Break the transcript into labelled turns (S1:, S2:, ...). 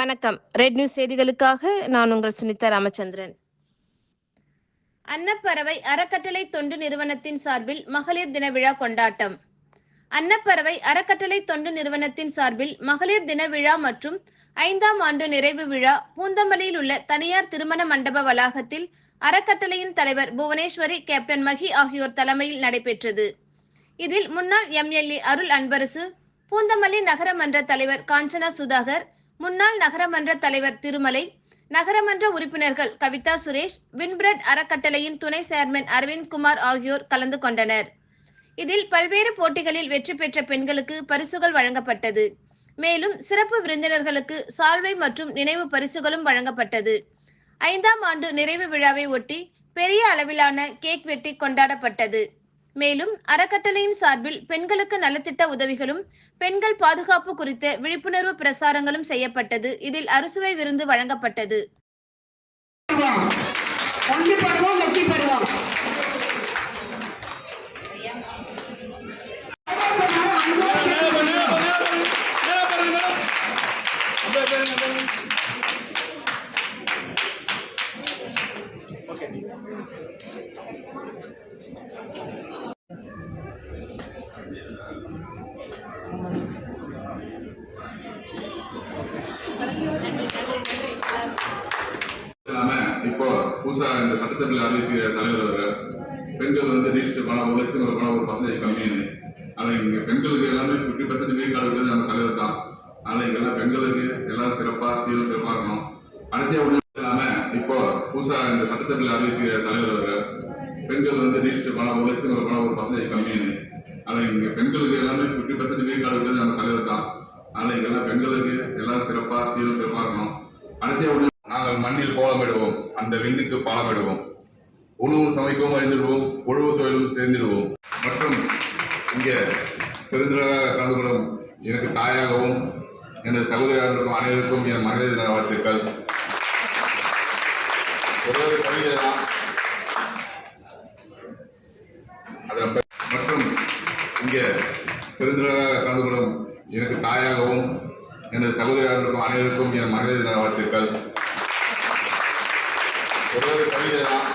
S1: வணக்கம். Red news செய்திகளுக்காக நான் உங்கள் சுனிதா ராமச்சந்திரன். அன்னப்பறவை அறக்கட்டளை தொண்டு நிறுவனத்தின் சார்பில் மகளிர் தின விழா கொண்டாட்டம். அன்னப்பறவை அறக்கட்டளை தொண்டு நிறுவனத்தின் சார்பில் மகளிர் தின விழா மற்றும் ஐந்தாம் ஆண்டு நிறைவு விழா பூந்தமல்லியில் உள்ள தனியார் திருமண மண்டப வளாகத்தில் அறக்கட்டளையின் தலைவர் புவனேஸ்வரி கேப்டன் மகி ஆகியோர் தலைமையில் நடைபெற்றது. இதில் முன்னாள் எம்எல்ஏ அருள் அன்பரசு பூந்தமல்லி நகரமன்ற தலைவர் காஞ்சனா சுதாகர் முன்னாள் நகரமன்ற தலைவர் திருமலை நகரமன்ற உறுப்பினர்கள் கவிதா சுரேஷ் வின்பிரட் அறக்கட்டளையின் துணை சேர்மன் அரவிந்த் குமார் ஆகியோர் கலந்து கொண்டனர். இதில் பல்வேறு போட்டிகளில் வெற்றி பெற்ற பெண்களுக்கு பரிசுகள் வழங்கப்பட்டது. மேலும் சிறப்பு விருந்தினர்களுக்கு சால்வை மற்றும் நினைவு பரிசுகளும் வழங்கப்பட்டது. ஐந்தாம் ஆண்டு நிறைவு விழாவை ஒட்டி பெரிய அளவிலான கேக் வெட்டி கொண்டாடப்பட்டது. மேலும் அறக்கட்டளையின் சார்பில் பெண்களுக்கு நலத்திட்ட உதவிகளும் பெண்கள் பாதுகாப்பு குறித்த விழிப்புணர்வு பிரசாரங்களும் செய்யப்பட்டது. இதில் அறுசுவை விருந்து வழங்கப்பட்டது.
S2: புதுசாக இந்த சட்டசபையில் அறிவிச்சு தலைவர் அவர் பெண்கள் வந்து ரிஜிஸ்டர் பண்ண ஒரு லட்சத்துக்கு ஒரு பணம் ஒரு பர்சன்டேஜ் கம்மின்னு ஆனால் இங்க பெண்களுக்கு எல்லாமே ஃபிஃப்டி பர்சன்ட் வீடு கார்டு நம்ம தலைவர் தான். அதனால இங்கெல்லாம் பெண்களுக்கு எல்லாம் சிறப்பாக சீரும் சிறப்பாக இருக்கணும். அரசியல் ஒண்ணு இல்லாம இப்போ புதுசாக இந்த சட்டசபையில் அறிவிச்சு தலைவர் அவர் பெண்கள் வந்து ரிஜிஸ்டர் பண்ண ஒரு லட்சத்துக்கு ஒரு பணம் ஒரு பர்சன்டேஜ் கம்மின்னு ஆனால் இங்க பெண்களுக்கு எல்லாமே ஃபிஃப்டி பர்சன்ட் வீடு கார்டு நம்ம தலைவர் தான். அதனால இங்கெல்லாம் பெண்களுக்கு எல்லாம் சிறப்பாக சீரும் சிறப்பாக இருக்கணும். அரசியல் ஒண்ணு நாங்கள் மண்ணில் கோலமிடுவோம். அந்த விண்ணுக்கு பாலமிடுவோம் உணவும் சமைக்கவும் அறிந்திடுவோம். உழவு தொழிலும் சேர்ந்திடுவோம். மற்றும் இங்கே பெருந்திரளாக கலந்து கொள்ளும் எனக்கு தாயாகவும் எனது சகோதரியாக இருக்கும் அனைவருக்கும் என் மனதில் நல வாழ்த்துக்கள். ஒரே ஒரு கவிதை தான் மற்றும் இங்கே பெருந்திரளாக கலந்து கொள்ளும் எனக்கு தாயாகவும் எனது சகோதரியாக இருக்கும் அனைவருக்கும் என் மனதில் நல வாழ்த்துக்கள். ஒரு கவிதை தான்